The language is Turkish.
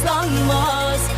ıslanmaz